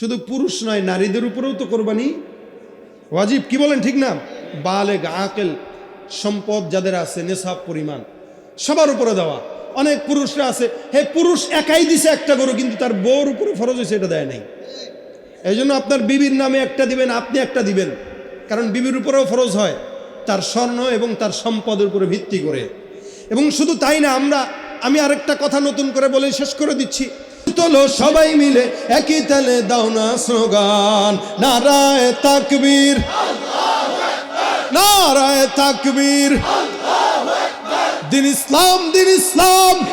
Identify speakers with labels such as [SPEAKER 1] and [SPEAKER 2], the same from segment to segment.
[SPEAKER 1] শুধু পুরুষ নয়, নারীদের উপরেও তো কোরবানি ওয়াজিব। কি বলেন ঠিক না? বালেগ, আকেল, সম্পদ যাদের আছে, নেশাব পরিমাণ, সবার উপরে দেওয়া। অনেক পুরুষরা আছে, হে পুরুষ একাই দিছে একটা গরু, কিন্তু তার বউর উপরে ফরজ হয়েছে, এটা দেয় নাই। এই জন্য আপনার বিবির নামে একটা দিবেন, আপনি একটা দিবেন, কারণ বিবির উপরেও ফরজ হয়, তার স্বর্ণ এবং তার সম্পদের উপরে ভিত্তি করে। এবং শুধু তাই না, আমরা, আমি আরেকটা কথা নতুন করে বলে শেষ করে দিচ্ছি। তোলো সবাই মিলে, একই তালে দাও না স্লোগান। নারায় তাকবীর। নারায় তাকবীর। দিন ইসলাম দিন ইসলাম।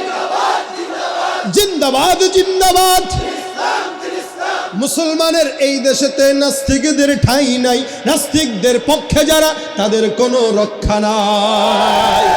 [SPEAKER 1] জিন্দাবাদ জিন্দাবাদ। মুসলমানের এই দেশেতে নাস্তিকদের ঠাঁই নাই। নাস্তিকদের পক্ষে যারা, তাদের কোনো রক্ষা নাই।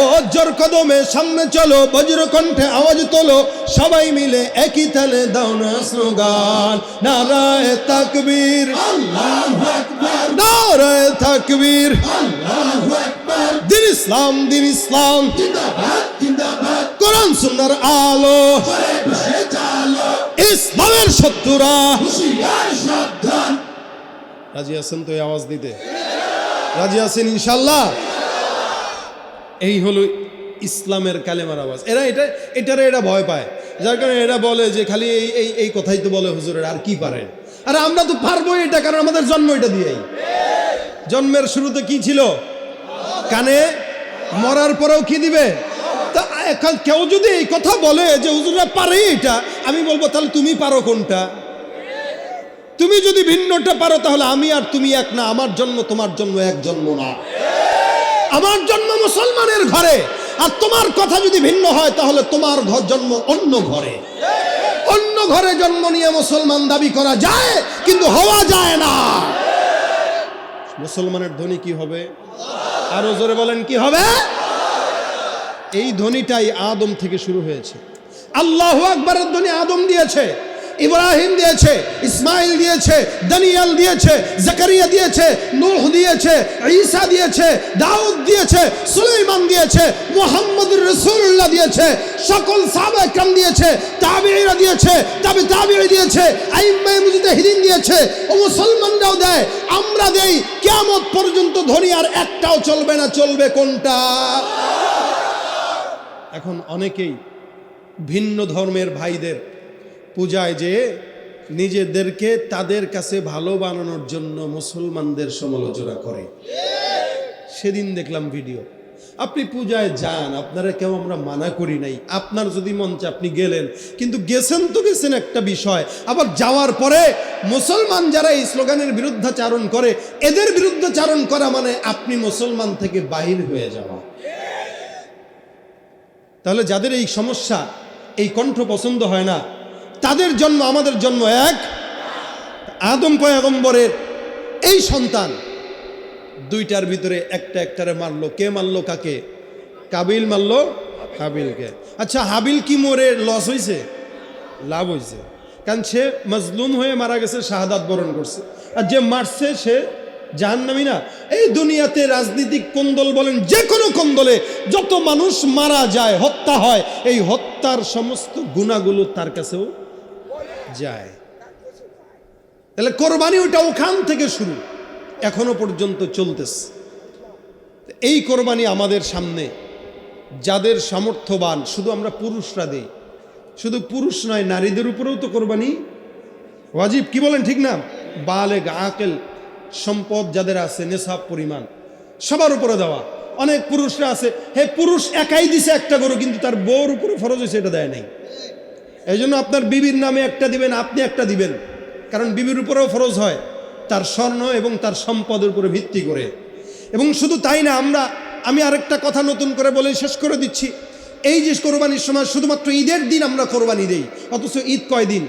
[SPEAKER 1] ও কদমে সামনে চলো, বজ্র কণ্ঠে আওয়াজ তোলো, সবাই মিলে একই তালে দাও না স্লোগান। নারায় তাকবীর। নারায় তাকবীর। দিন ইসলাম দিন ইসলাম। কোরআন সুন্দর আলো। ইসলামের শত্রুরা। রাজি আছেন তো আওয়াজ দিতে? রাজি আছেন ইনশাল্লাহ এই হলো ইসলামের কালেমার আওয়াজ। এরা এটা, এটারে এরা ভয় পায়। যার কারণে এরা বলে যে খালি এই এই এই কথাই তো বলে হুজুরের, আর কি পারে? আর আমরা তো পারব এটা, কারণ আমাদের জন্ম এটা দিয়েই। জন্মের শুরুতে কি ছিল? কানে মরার পরেও কি দিবে? তা এখন কেউ যদি এই কথা বলে যে হুজুরা পারে এটা, আমি বলব, তাহলে তুমি পারো কোনটা? তুমি যদি ভিন্নটা পারো, তাহলে আমি আর তুমি এক না, আমার জন্ম তোমার জন্ম এক জন্ম না। আমার জন্ম মুসলমানের ঘরে। আর তোমার কথা যদি ভিন্ন হয়, তাহলে তোমার ঘর জন্ম অন্য ঘরে। অন্য ঘরে জন্ম নিয়ে মুসলমান দাবি করা যায়, কিন্তু হওয়া যায় না। মুসলমানের ধ্বনি কি হবে? আরও জোরে বলেন, কি হবে? এই ধ্বনিটাই আদম থেকে শুরু হয়েছে। আল্লাহ আকবরের ধ্বনি আদম দিয়েছে। ইব্রাহিম দিয়েছে, ইসমাইল দিয়েছে, দানিয়াল দিয়েছে, জাকারিয়া দিয়েছে, নূহ দিয়েছে, ঈসা দিয়েছে, দাউদ দিয়েছে, সুলাইমান দিয়েছে, মুহাম্মদুর রাসূলুল্লাহ দিয়েছে, সকল সাহাবা একরাম দিয়েছে, তাবিঈরা দিয়েছে, তাবে তাবিঈ দিয়েছে আইম্মায়ে মুজতাহিদিন দিয়েছে, ও মুসলমানরাও দেয়, আমরা দেই, কিয়ামত পর্যন্ত ধ্বনি আর একটাও চলবে না, চলবে কোনটা? এখন অনেকেই ভিন্ন ধর্মের ভাইদের পূজায় যে নিজেদেরকে তাদের কাছে ভালো বানানোর জন্য মুসলমানদের সমালোচনা করে। সেদিন দেখলাম ভিডিও। আপনি পূজায় যান, আপনারা কেউ আমরা মানা করি নাই। আপনার যদি চায় আপনি গেলেন। কিন্তু গেছেন তো গেছেন একটা বিষয়। আবার যাওয়ার পরে মুসলমান যারা এই স্লোগানের বিরুদ্ধাচারণ করে, এদের বিরুদ্ধাচারণ করা মানে আপনি মুসলমান থেকে বাহির হয়ে যাওয়া। তাহলে যাদের এই সমস্যা, এই কণ্ঠ পছন্দ হয় না তাদের জন্ম, আমাদের জন্ম এক। আদম পয়গম্বরের এই সন্তান। দুইটার ভিতরে একটা একটারে মারলো। কে মারলো কাকে? কাবিল মারলো হাবিলকে। আচ্ছা হাবিল কি মোরে লস হয়েছে লাভ হয়েছে কারণ সে মজলুম হয়ে মারা গেছে, শাহাদাত বরণ করছে। আর যে মারছে, সে জাহান্নামি না। এই দুনিয়াতে রাজনীতিক কোন্দল বলেন যে কোনো কোন্দলে যত মানুষ মারা যায়, হত্যা হয়, এই হত্যার সমস্ত গুণাগুলো তার কাছেও যায়। তাহলে কোরবানি ওটা ওখান থেকে শুরু। এখনও পর্যন্ত চলতেছে। এই কোরবানি আমাদের সামনে, যাদের সামর্থ্যবান, শুধু আমরা পুরুষরা দেই। শুধু পুরুষ নয়, নারীদের উপরেও তো কোরবানি। ওয়াজিব, কি বলেন, ঠিক না? বালেগ, আকেল, সম্পদ যাদের আছে, নেশাব পরিমাণ, সবার উপরে দেওয়া। অনেক পুরুষরা আছে, হে পুরুষ একাই দিছে একটা গরু, কিন্তু তার বউর উপরে ফরজ হয়েছে, এটা দেয় নাই। এই জন্য আপনার বিবির নামে একটা দিবেন, আপনি একটা দিবেন। কারণ বিবির উপরেও ফরজ হয়, তার স্বর্ণ এবং তার সম্পদের উপরে ভিত্তি করে। এবং শুধু তাই না, আমরা, আমি আরেকটা কথা নতুন করে বলে শেষ করে দিচ্ছি। এই যে কোরবানির সময় শুধুমাত্র ঈদের দিন আমরা কোরবানি দেই, অথচ ঈদ কয় দিন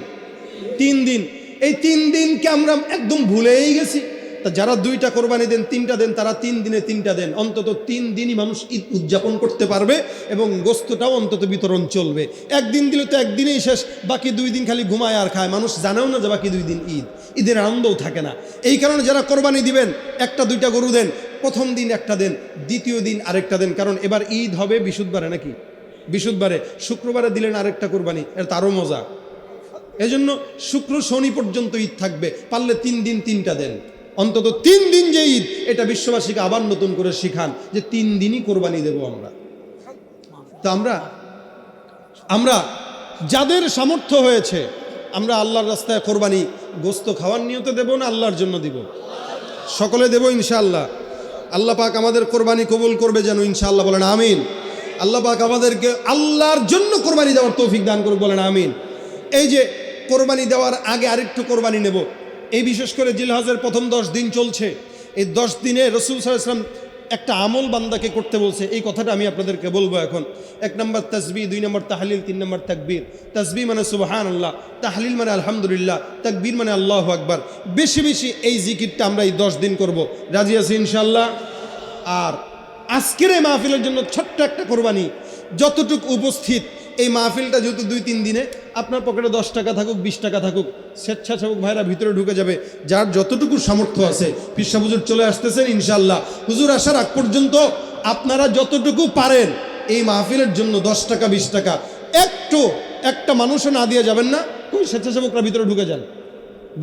[SPEAKER 1] তিন দিন। এই তিন দিনকে আমরা একদম ভুলেই গেছি। তা যারা দুইটা কোরবানি দেন, তিনটা দেন, তারা তিন দিনে তিনটা দেন। অন্তত তিন দিনই মানুষ ঈদ উদযাপন করতে পারবে এবং গোস্তটাও অন্তত বিতরণ চলবে। একদিন দিলে তো একদিনেই শেষ, বাকি দুই দিন খালি ঘুমায় আর খায়। মানুষ জানেও না যে বাকি দুই দিন ঈদ। ঈদের আনন্দও থাকে না। এই কারণে যারা কোরবানি দিবেন, একটা দুইটা গরু দেন, প্রথম দিন একটা দেন, দ্বিতীয় দিন আরেকটা দেন। কারণ এবার ঈদ হবে বিশুদ্ধবারে নাকি? বিশুদ্ধবারে শুক্রবারে দিলেন আরেকটা কোরবানি, এটা তারও মজা। এজন্য শুক্র শনি পর্যন্ত ঈদ থাকবে, পারলে তিন দিন তিনটা দেন। অন্তত তিন দিন যে ঈদ, এটা বিশ্ববাসীকে আবার নতুন করে শিখান যে তিন দিনই কোরবানি দেব আমরা। তো আমরা আমরা যাদের সামর্থ্য হয়েছে, আমরা আল্লাহর রাস্তায় কোরবানি, গোস্ত খাওয়ার নিয়তে দেব না, আল্লাহর জন্য দিব। সকলে দেব ইনশাআল্লাহ। আল্লাহ পাক আমাদের কোরবানি কবুল করবে যেন ইনশাআল্লাহ, বলেন আমিন। আল্লাহ পাক আমাদেরকে আল্লাহর জন্য কোরবানি দেওয়ার তৌফিক দান করুক, বলেন আমিন। এই যে কোরবানি দেওয়ার আগে আরেকটু কোরবানি নেব এই বিশেষ করে জিলহাজের প্রথম দশ দিন চলছে। এই দশ দিনে রসুল সাল্লাম একটা আমল বান্দাকে করতে বলছে। এই কথাটা আমি আপনাদেরকে বলব এখন। এক নম্বর তসবি, দুই নম্বর তাহলিল, তিন নম্বর তাকবীর। তসবি মানে সুবাহান আল্লাহ তাহলিল মানে আলহামদুলিল্লাহ, তাকবীর মানে আল্লাহ আকবার। বেশি বেশি এই জিকিরটা আমরা এই দশ দিন করব। রাজি আছি ইনশাল্লাহ আর আজকের এই মাহফিলের জন্য ছোট্ট একটা কোরবানি। যতটুক উপস্থিত এই মাহফিলটা যেহেতু দুই, তিন দিনে, আপনার পকেটে দশ টাকা থাকুক, বিশ টাকা থাকুক, স্বেচ্ছাসেবক ভাইরা ভিতরে ঢুকে যাবে, যার যতটুকু সামর্থ্য আছে পিসা হুজুর চলে আসতেছেন ইনশাল্লাহ হুজুর, আসার আগ পর্যন্ত আপনারা যতটুকু পারেন, এই মাহফিলের জন্য দশ টাকা, বিশ টাকা, একটু, একটা মানুষও না দিয়ে যাবেন না, ওই স্বেচ্ছাসেবকরা ভিতরে ঢুকে যান।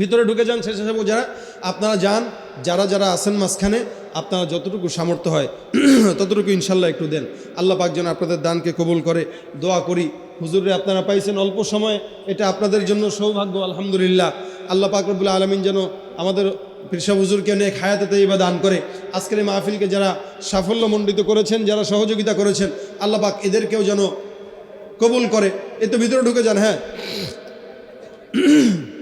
[SPEAKER 1] ভিতরে ঢুকে যান স্বেচ্ছাসেবক যারা, আপনারা যান, যারা যারা আছেন মাঝখানে আপনারা যতটুকু সামর্থ্য হয়, ততটুকু ইনশাল্লাহ একটু দেন। আল্লাহ পাক যেন আপনাদের দানকে কবুল করে। দোয়া করি। হুজুরে, আপনারা পাইছেন অল্প সময়ে। এটা আপনাদের জন্য সৌভাগ্য, আলহামদুলিল্লাহ। আল্লাহ পাক রবুল আলমিন যেন আমাদের পিরসা হুজুরকে নিয়ে খায়াতে তৈবা দান করে। আজকের এই মাহফিলকে যারা সাফল্যমণ্ডিত করেছেন, যারা সহযোগিতা করেছেন, আল্লাহ পাক এদেরকেও যেন কবুল করে। এ তো ভিতরে ঢুকে যান হ্যাঁ।